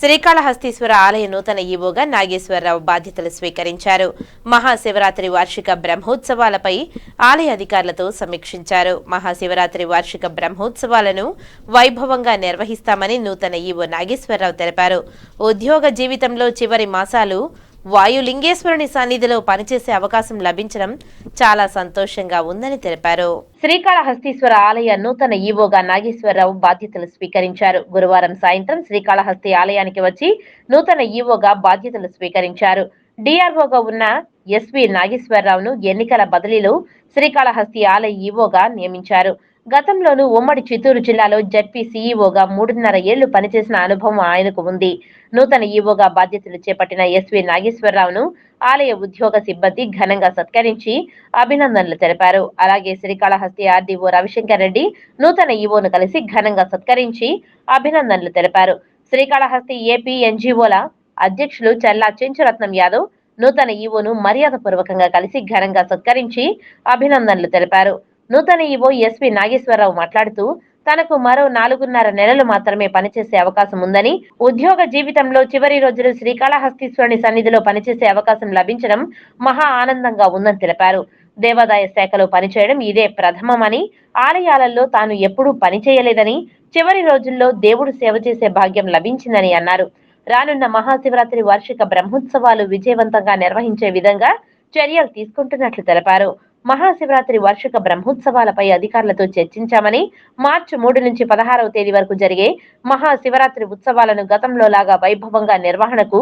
శ్రీకాళహస్తీశ్వర ఆలయ నూతన ఈవోగా నాగేశ్వరరావు బాధ్యతలు స్వీకరించారు. మహాశివరాత్రి వార్షిక బ్రహ్మోత్సవాలపై ఆలయ అధికారులతో సమీక్షించారు. మహాశివరాత్రి వార్షిక బ్రహ్మోత్సవాలను వైభవంగా నిర్వహిస్తామని నూతన ఈవో నాగేశ్వరరావు తెలిపారు. ఉద్యోగ జీవితంలో చివరి మాసాలు వాయులింగేశ్వరుని సన్నిధిలో పనిచేసే అవకాశం లభించడం చాలా సంతోషంగా ఉందని తెలిపారు. శ్రీకాళహస్తీశ్వర ఆలయ నూతన ఈవోగా నాగేశ్వరరావు బాధ్యతలు స్వీకరించారు. గురువారం సాయంత్రం శ్రీకాళహస్తి ఆలయానికి వచ్చి నూతన ఈవోగా బాధ్యతలు స్వీకరించారు. డిఆర్ఓగా ఉన్న ఎస్వి నాగేశ్వరరావును ఎన్నికల బదిలీలో శ్రీకాళహస్తి ఆలయ ఈవోగా నియమించారు. గతంలోనూ ఉమ్మడి చిత్తూరు జిల్లాలో జడ్పీ సీఈఓగా మూడున్నర ఏళ్ళు పనిచేసిన అనుభవం ఆయనకు ఉంది. నూతన ఈవోగా బాధ్యతలు చేపట్టిన ఎస్వి నాగేశ్వరరావును ఆలయ ఉద్యోగ సిబ్బంది ఘనంగా సత్కరించి అభినందనలు తెలిపారు. అలాగే శ్రీకాళహస్తి ఆర్డీఓ రవిశంకర్ రెడ్డి నూతన ఈవోను కలిసి ఘనంగా సత్కరించి అభినందనలు తెలిపారు. శ్రీకాళహస్తి ఏపీ ఎన్జీఓల అధ్యక్షులు చల్లా చెంచురత్నం యాదవ్ నూతన ఈవోను మర్యాదపూర్వకంగా కలిసి ఘనంగా సత్కరించి అభినందనలు తెలిపారు. నూతన ఈవో ఎస్వి నాగేశ్వరరావు మాట్లాడుతూ తనకు మరో నాలుగున్నర నెలలు మాత్రమే పనిచేసే అవకాశం ఉందని ఉద్యోగ జీవితంలో చివరి రోజులు శ్రీకాళహస్తీశ్వరుని సన్నిధిలో పనిచేసే అవకాశం లభించడం మహా ఆనందంగా ఉందని తెలిపారు. దేవాదాయ శాఖలో పనిచేయడం ఇదే ప్రథమమని ఆలయాలలో తాను ఎప్పుడూ పనిచేయలేదని చివరి రోజుల్లో దేవుడు సేవ చేసే భాగ్యం లభించిందని అన్నారు. రానున్న మహాశివరాత్రి వార్షిక బ్రహ్మోత్సవాలు విజయవంతంగా నిర్వహించే విధంగా చర్యలు తీసుకుంటున్నట్లు తెలిపారు. మహాశివరాత్రి వార్షిక బ్రహ్మోత్సవాలపై అధికారులతో చర్చించామని మార్చి మూడు నుంచి పదహారవ తేదీ వరకు జరిగే మహాశివరాత్రి ఉత్సవాలను గతంలో లాగా వైభవంగా నిర్వహణకు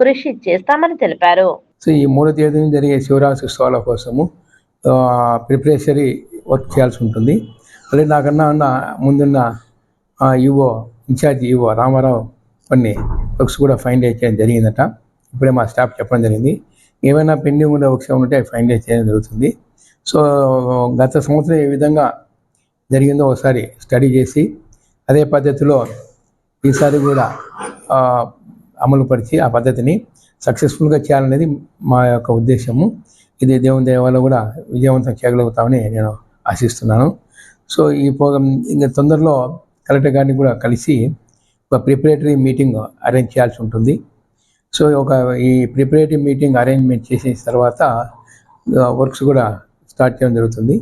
కృషి చేస్తామని తెలిపారు. సో ఈ మూడో తేదీ జరిగే శివరాత్రి ఉత్సవాల కోసము ప్రిపరేషరీ వర్క్ చేయాల్సి ఉంటుంది. అలాగే నాకన్నా ఉన్న ముందున్న ఈవో ఇన్ఛార్జ్ ఈవో రామారావు కొన్ని వర్క్స్ కూడా ఫైనలైజ్ చేయడం జరిగిందట. ఇప్పుడే మా స్టాఫ్ చెప్పడం జరిగింది. ఏమైనా పెండింగ్ ఉన్న వర్క్స్ ఉంటే అవి చేయడం జరుగుతుంది. సో గత సంవత్సరం ఏ విధంగా జరిగిందో ఒకసారి స్టడీ చేసి అదే పద్ధతిలో ఈసారి కూడా అమలు అమలుపరిచి ఆ పద్ధతిని సక్సెస్ఫుల్గా చేయాలనేది మా యొక్క ఉద్దేశము. ఇది దేవుని దేవాలో కూడా విజయవంతం చేయగలుగుతామని నేను ఆశిస్తున్నాను. సో ఈ ప్రోగ్రామ్ ఇంకా తొందరలో కలెక్టర్ గారిని కూడా కలిసి ఒక ప్రిపరేటరీ మీటింగ్ అరేంజ్ చేయాల్సి ఉంటుంది. సో ఒక ఈ ప్రిపరేటరీ మీటింగ్ అరేంజ్మెంట్ చేసిన తర్వాత వర్క్స్ కూడా స్టార్ట్ చేయడం జరుగుతుంది.